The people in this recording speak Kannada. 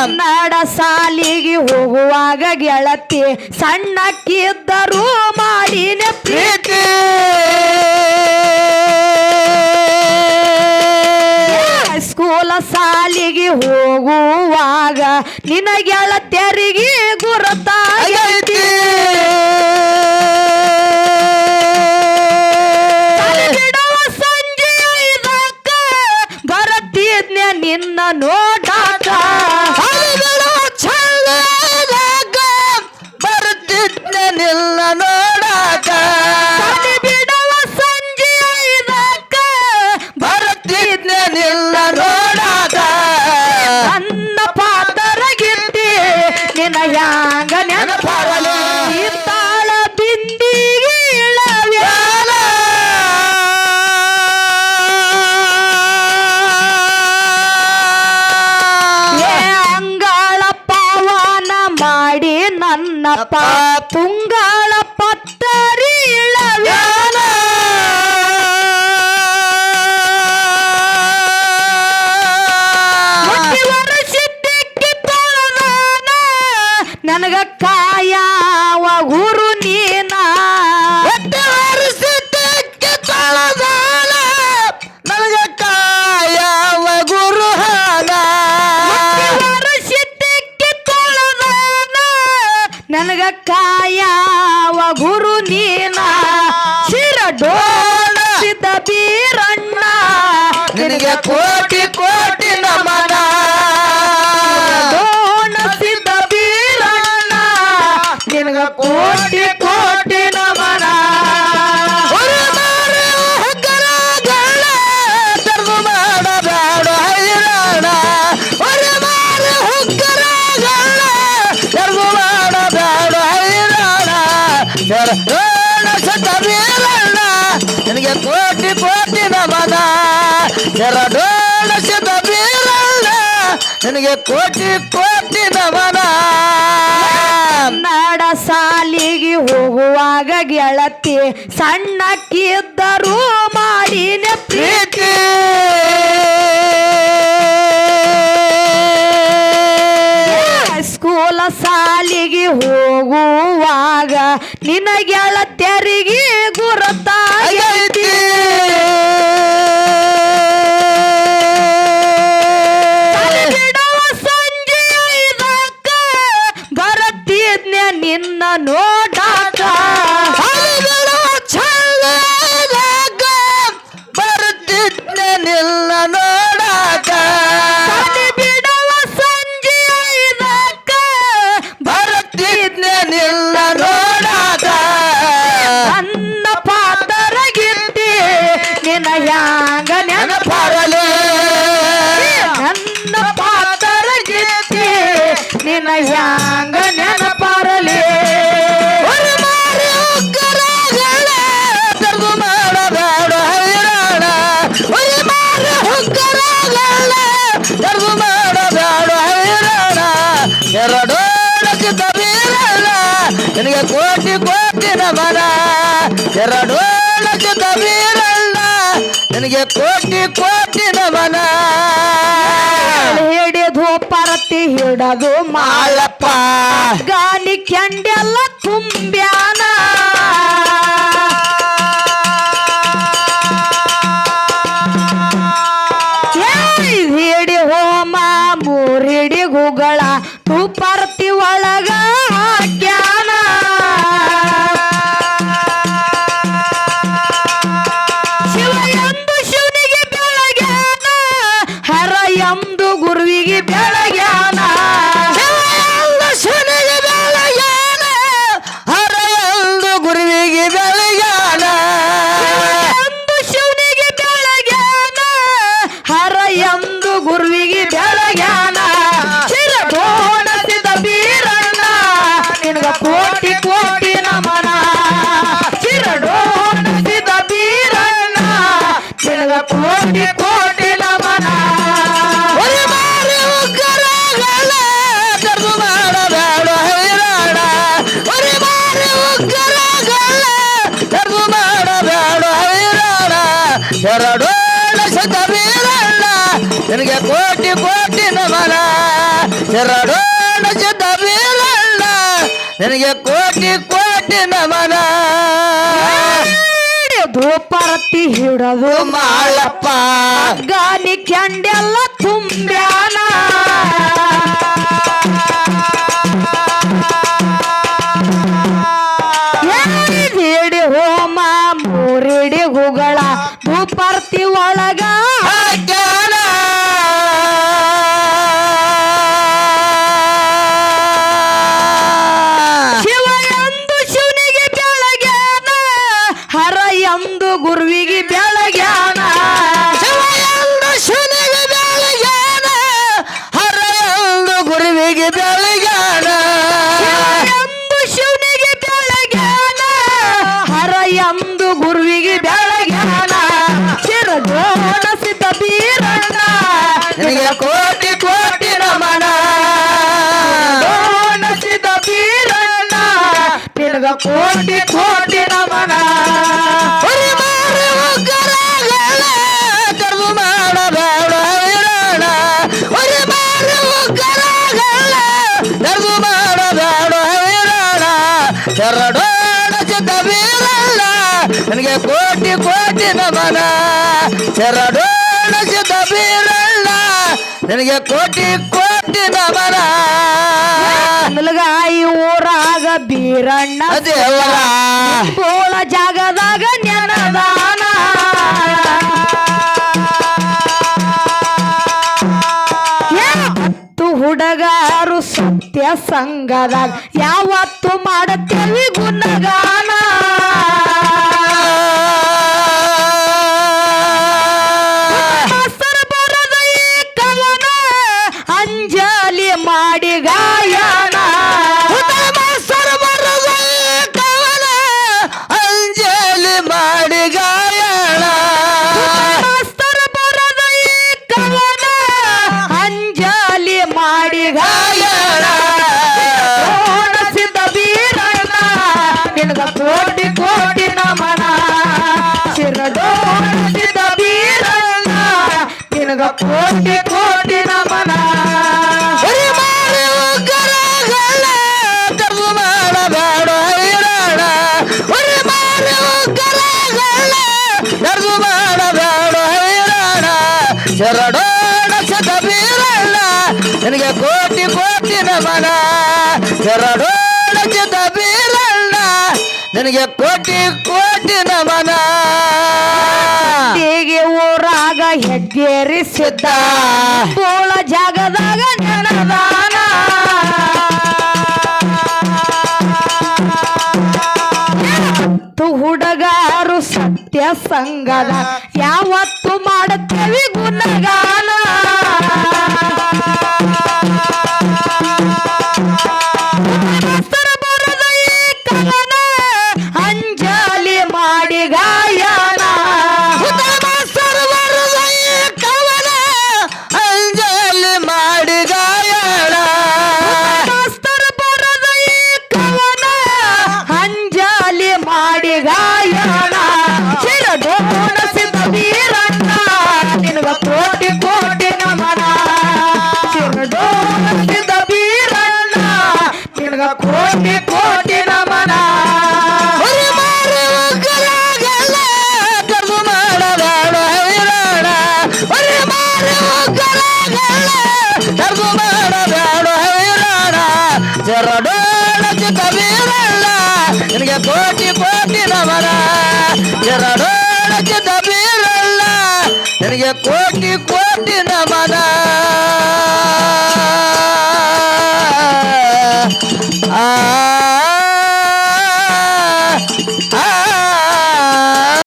ಕನ್ನಡ ಸಾಲಿಗೆ ಹೋಗುವಾಗ ಗೆಳತಿ ಸಣ್ಣಕ್ಕಿದ್ದರೂ ಮಾಡಿನ ಪ್ರೀತಿ. ಸ್ಕೂಲ ಸಾಲಿಗೆ ಹೋಗುವಾಗ ನಿನ ಗೆಳತಿಯರಿಗೆ ಗುರುತಾಗೈತಿ ನಿನ್ನ ನೋ ನನಗ ಕಾಯಾವ ಗುರು ನೀನ? ಶಿರಡೋಳಿದ ಬೀರಣ್ಣ ನಿನಗೆ ಕೋಟಿ ಕೋಟಿ ನಮನ. ಡೋಣಸಿದ ಬೀರಣ್ಣ ನಿನಗ ಕೋಟಿ ಈಶ್ವರ ನಿನಗೆ ಕೋಟಿ ಕೋಟಿ ನಮನ. ಶರಣೋಣಸಿದ ಬೀರಣ್ಣ ನಿನಗೆ ಕೋಟಿ ಕೋಟಿ ನಮನ. ನಾಡ ಸಾಲಿಗೆ ಹೋಗುವಾಗ ಗೆಳತಿ ಸಣ್ಣಕ್ಕಿದ್ದರೂ ಮಾಡಿನ ಪ್ರೀತಿ. ಸ್ಕೂಲ ಸಾಲಿಗೆ ಹೋಗು ನಿನಗ್ಯಾಳ ತೆರಿಗೆ ಗುರುತ್ತ. ಹ್ಯಾಂಗ ನೆನಪಾರಲಿ. ಎರಡೋಡಕ್ಕೆ ತಬೀರಲ್ಲ ನಿನಗೆ ಕೋಟಿ ಕೋಟಿ ನಮನ. ಎರಡೋಡಕ್ಕೆ ತಬೀರಲ್ಲ ನಿನಗೆ ಕೋಟಿ ಕೋಟಿ ನಮನ. ಹಿಡದು ಮಾಲಪ್ಪ. ಗಾಲಿ ಕೆಂಡೆಲ್ಲ ತುಂಬ್ಯಾ ಎರಡು ಲಕ್ಷದ ವೀರಣ್ಣ ನಿನಗೆ ಕೋಟಿ ಕೋಟಿ ನಮನ. ಎರಡು ಲಕ್ಷದ ವೀರಣ್ಣ ನಿನಗೆ ಕೋಟಿ ಕೋಟಿ ನಮನ. ಧೂಪಾರತಿ ಹಿಡದು ಮಾಳಪ್ಪ. ಗಾಲಿ ಕೆಂಡೆಲ್ಲ ಗುರುವಿಗೆ ಬೆಳಗ್ಯಾನ ಶಿರಜೋಣ ಸಿದ್ಧ ಬೀರಣ್ಣ. ನಿನಗೆ ಕೋಟಿ ಕೋಟಿ ನಮನ. ಜೋಣ ಸಿದ್ಧ ಬೀರಣ್ಣ. ನಿನಗ ಕೋಟಿ ಕೋಟಿ ನಮನ. ನನಗೆ ಕೋಟಿ ಕೋಟಿ ನಮನ. ಶರಣೋಣ ಸಿದ್ಧ ಬೀರಣ್ಣ ನನಗೆ ಕೋಟಿ ಕೋಟಿ ನಮನ. ನನಗ ಈ ಊರಾಗ ಬೀರಣ್ಣ ದೇವರ ಪೂಳ ಜಾಗದಾಗ ನೆನದಾನ ಹುಡುಗಾರು ಸತ್ಯ ಸಂಗದಾಗ ಯಾವತ್ತು ಮಾಡುತ್ತೇವಿ ಗುಣಗಾನ. ಕರ್ದು ಮಾಡಬೇಡ ಹೈರಾಣ ಶರಣೋಣ ಸದ ಬೀರಣ್ಣ ನಿನಗೆ ಕೋಟಿ ಕೋಟಿ ನಮನ. ಶರಣೋಣ ಸದ ಬೀರಣ್ಣ ನಿನಗೆ ಕೋಟಿ ಕೋಟಿ ನಮನ. ಊರಾಗ ಹೆಗ್ಗೇರಿ ಸಿದ್ಧ ಬೋಳ ಜಾಗದಾಗ ನೆನದಾನ ಹುಡುಗಾರು ಸತ್ಯ ಸಂಗದ ಯಾವತ್ತು ಮಾಡುತ್ತೇವೆ ಗುಣಗಾನ. ಚಿತ್ತ ಬೀರಣ್ಣ. ನಿನಗೆ ಕೋಟಿ ಕೋಟಿ ನಮನ.